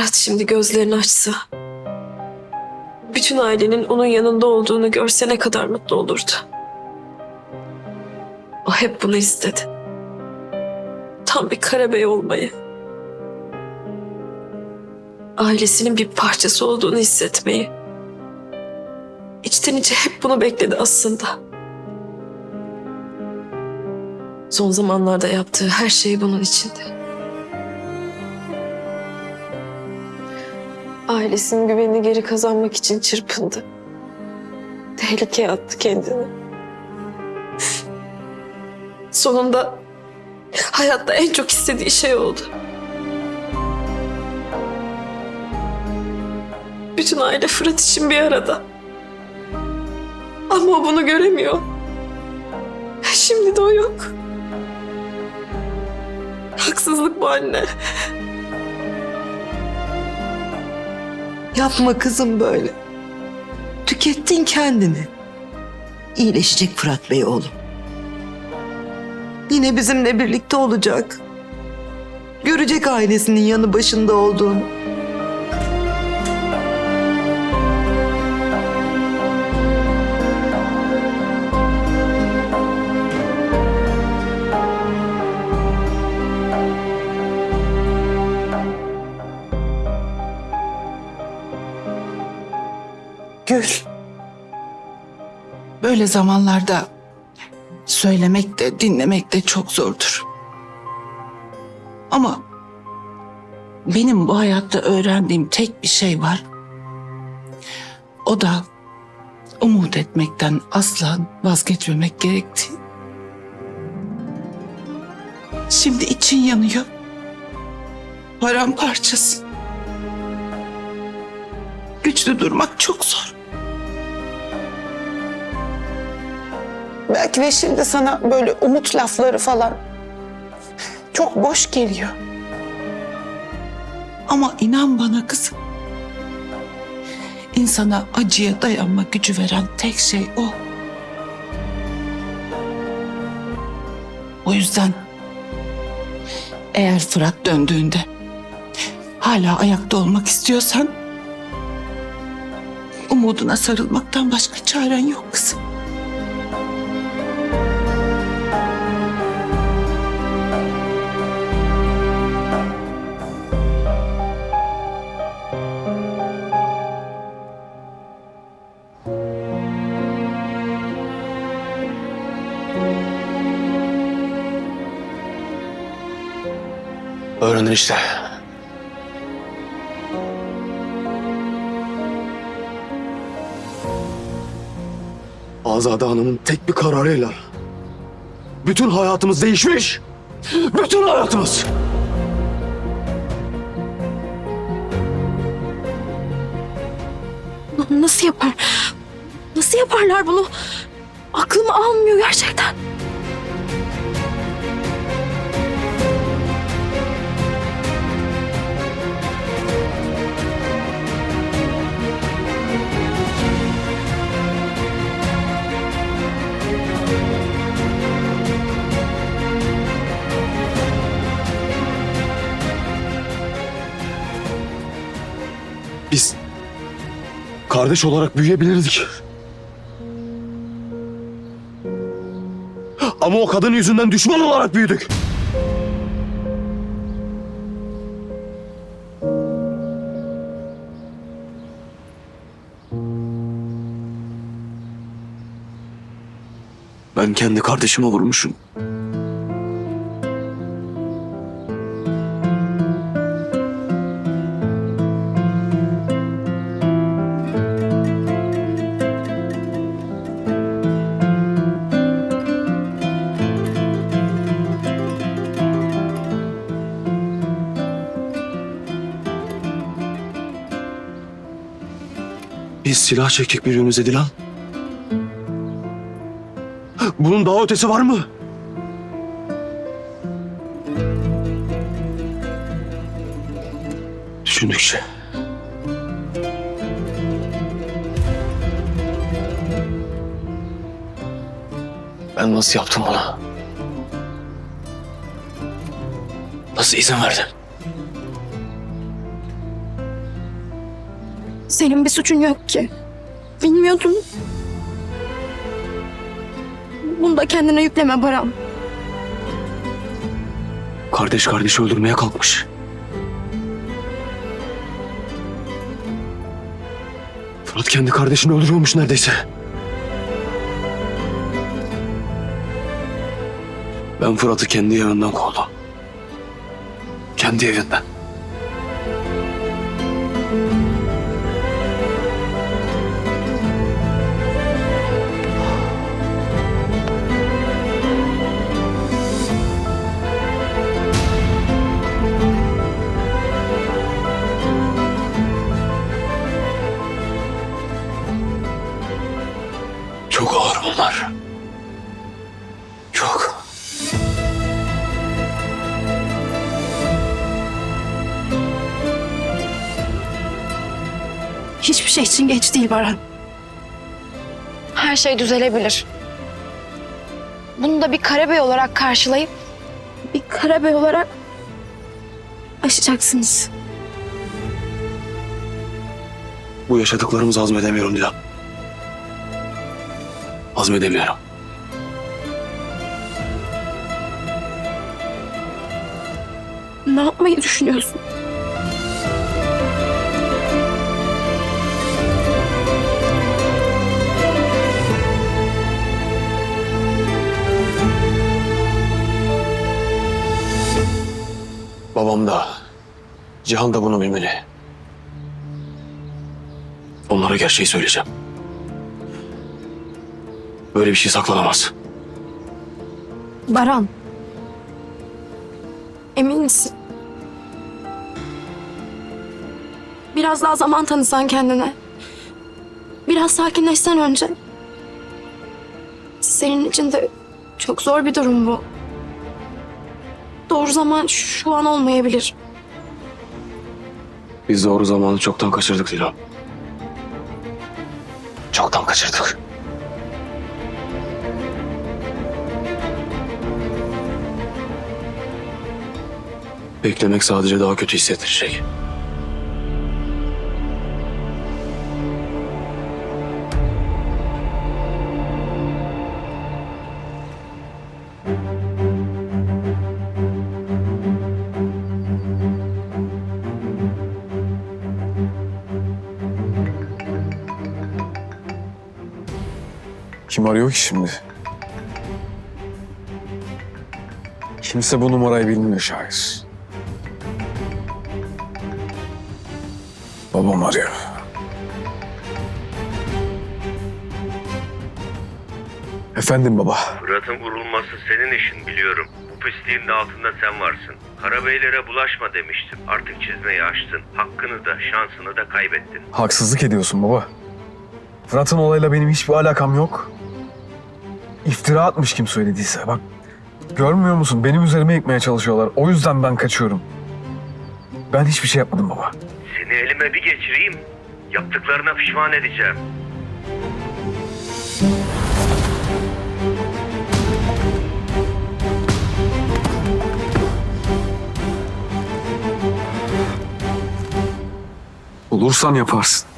Fırat şimdi gözlerini açsa, bütün ailenin onun yanında olduğunu görse ne kadar mutlu olurdu. O hep bunu istedi. Tam bir karabey olmayı. Ailesinin bir parçası olduğunu hissetmeyi. İçten içe hep bunu bekledi aslında. Son zamanlarda yaptığı her şey bunun içinde. Ailesinin güvenini geri kazanmak için çırpındı. Tehlikeye attı kendini. Sonunda hayatta en çok istediği şey oldu. Bütün aile Fırat için bir arada. Ama o bunu göremiyor. Şimdi de o yok. Haksızlık bu anne. Yapma kızım böyle. Tükettin kendini. İyileşecek Fırat Bey oğlum. Yine bizimle birlikte olacak. Görecek ailesinin yanı başında olduğunu. Böyle zamanlarda söylemek de dinlemek de çok zordur. Ama benim bu hayatta öğrendiğim tek bir şey var. O da umut etmekten asla vazgeçmemek gerektiği. Şimdi için yanıyor. Paramparçasın. Güçlü durmak çok zor. Belki de şimdi sana böyle umut lafları falan çok boş geliyor. Ama inan bana kızım. İnsana acıya dayanma gücü veren tek şey o. O yüzden eğer Fırat döndüğünde hala ayakta olmak istiyorsan umuduna sarılmaktan başka çaren yok kızım. Öğrendin işte. Azade Hanım'ın tek bir kararıyla bütün hayatımız değişmiş. Bütün hayatımız. Nasıl yapar? Nasıl yaparlar bunu? Aklım almıyor gerçekten. Biz kardeş olarak büyüyebilirdik. Ama o kadın yüzünden düşman olarak büyüdük. Ben kendi kardeşime vurmuşum. Silah çektik birbirimize Dilan. Bunun daha ötesi var mı? Düşündükçe. Ben nasıl yaptım ona? Nasıl izin verdim? Senin bir suçun yok ki. Bilmiyordun. Bunu da kendine yükleme Baran. Kardeş kardeşi öldürmeye kalkmış. Fırat kendi kardeşini öldürüyormuş neredeyse. Ben Fırat'ı kendi evinden kovdum. Kendi evinden. Bunlar. Çok. Hiçbir şey için geç değil Baran. Her şey düzelebilir. Bunu da bir karabey olarak karşılayıp bir karabey olarak aşacaksınız. Bu yaşadıklarımızı hazmedemiyorum Dilan. Hazmedemiyorum. Ne yapmayı düşünüyorsun? Babam da, Cihan da bunu bilmeli. Onlara gerçeği söyleyeceğim. Böyle bir şey saklanamaz. Baran. Emin misin? Biraz daha zaman tanısan kendine. Biraz sakinleşsen önce. Senin için de çok zor bir durum bu. Doğru zaman şu an olmayabilir. Biz doğru zamanı çoktan kaçırdık Dilan. Çoktan kaçırdık. Beklemek sadece daha kötü hissettirecek. Kim arıyor ki şimdi? Kimse bu numarayı bilmiyor arıyor. Efendim baba. Fırat'ın vurulması senin işin biliyorum. Bu pisliğin de altında sen varsın. Karabeylere bulaşma demiştim. Artık çizmeyi açtın. Hakkını da şansını da kaybettin. Haksızlık ediyorsun baba. Fırat'ın olayla benim hiçbir alakam yok. İftira atmış kim söylediyse. Bak görmüyor musun? Benim üzerime yıkmaya çalışıyorlar. O yüzden ben kaçıyorum. Ben hiçbir şey yapmadım baba. Seni elime bir geçireyim. Yaptıklarına pişman edeceğim. Bulursan yaparsın.